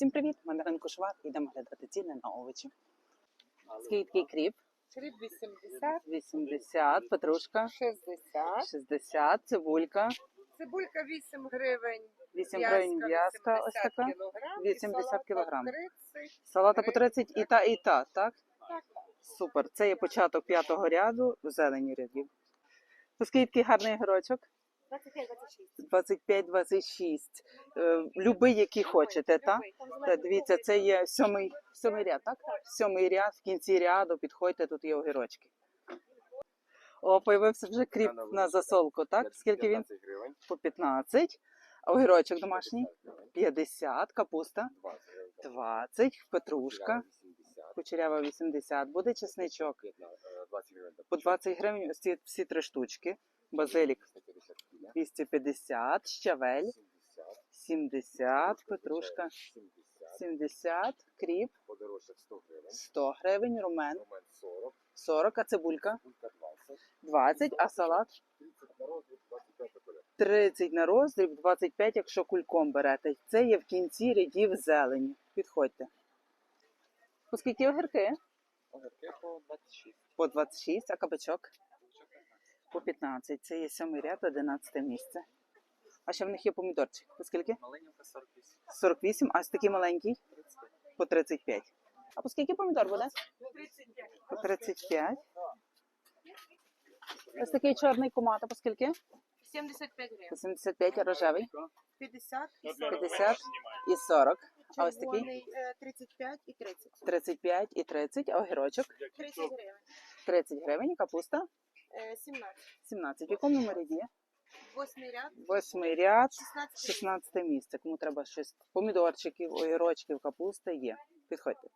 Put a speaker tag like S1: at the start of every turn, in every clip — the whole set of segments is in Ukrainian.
S1: Всім привіт! Ми на ринку Швар. Йдемо глядати ціни на овочі. Скільки кріп?
S2: Кріп 80,
S1: 80, петрушка
S2: 60,
S1: 60, цибулька,
S2: цибулька 8 гривень,
S1: 8 гривень в'язка, ось така, 80 кілограм. салата по 30 і та, і та, так?
S2: Так.
S1: Супер. Це є початок п'ятого ряду, зелені рядів. Оскільки гарний грочок? 25-26. Е, Любий, який хочете, так? Та дивіться, це є сьомий, сьомий ряд, так? Сьомий ряд, в кінці ряду підходьте, тут є огірочки. О, появився вже кріп на засолку, так? Скільки він? По 15. А огірочок домашній?
S3: 50
S1: капуста
S3: 20
S1: петрушка, кучерява 80, буде чесничок
S3: 15, е, 20 гривень,
S1: по 20 гривень, ось ці всі три штучки. Базилік
S3: 150 кіля,
S1: 250, щавель.
S3: 70,
S1: 70, петрушка.
S3: 70,
S1: 70, кріп.
S3: Подорожче 100 гривень,
S1: 100 гривень, румен.
S3: Ромен 40,
S1: 40, а цибулька?
S3: Булька 20,
S1: 20, а салат?
S3: 30 на розмір, 25
S1: 30 на роздріб, 25, якщо кульком берете. Це є в кінці рядів зелені. Підходьте. Оскільки огірки?
S3: Огірки по 26,
S1: По 26, а кабачок? По 15. Це є сьомий ряд, 11 місце. А ще в них є помідорчик. По скільки?
S3: маленька 48,
S1: 48, а ось такий маленький? По 35. А по скільки помідор буде?
S2: 35,
S1: По 35. Ось такий чорний кумата, по скільки?
S2: 75 гривень,
S1: 75, а рожевий?
S2: 50 і 40.
S1: 50 і 40. А ось такий?
S2: Червоний е, 35 і 30.
S1: 35 і 30, а огірочок?
S2: 30 гривень,
S1: 30 гривень, капуста
S2: 17.
S1: 17. В якому ми ряді?
S2: Восьмий ряд,
S1: Восьмий ряд,
S2: 16
S1: 16 місце. Кому треба щось помідорчиків, огірочків, капусти є. Підходьте.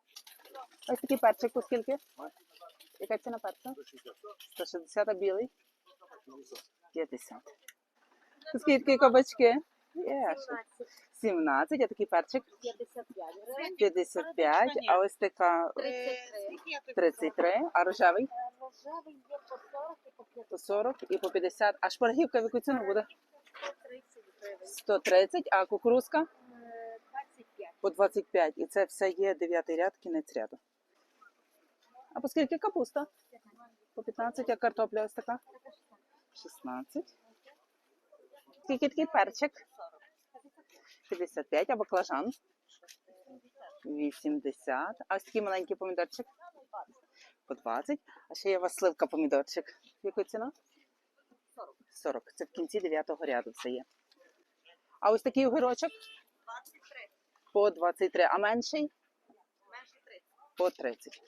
S1: Ось такий перчик, по скільки? Яка ціна перця? 160, а білий? 50. Скільки кабачки? Є. ще. 17, а такий перчик?
S4: 55 гривень,
S1: 55, а ось така
S2: Е, скільки я тобі
S1: 33, а рожевий?
S4: Рожевий є по 40 і по 50
S1: По 40 і по 50. А шпаргівка в яку ціну буде?
S4: 30 гривень,
S1: 130, а кукурузка?
S4: Е, 25.
S1: По 25. І це все є 9 ряд, кінець ряду. А по скільки капуста? По 15, а картопля ось така? 16. Скільки такий перчик? 55, а баклажан? 80. А ось такий маленький помідорчик? По 20. А ще є у вас сливка помідорчик. Яку ціна? 40. Це в кінці 9 ряду все є. А ось такий огірочок?
S2: 23,
S1: По 23. А менший?
S2: менше 30.
S1: По 30.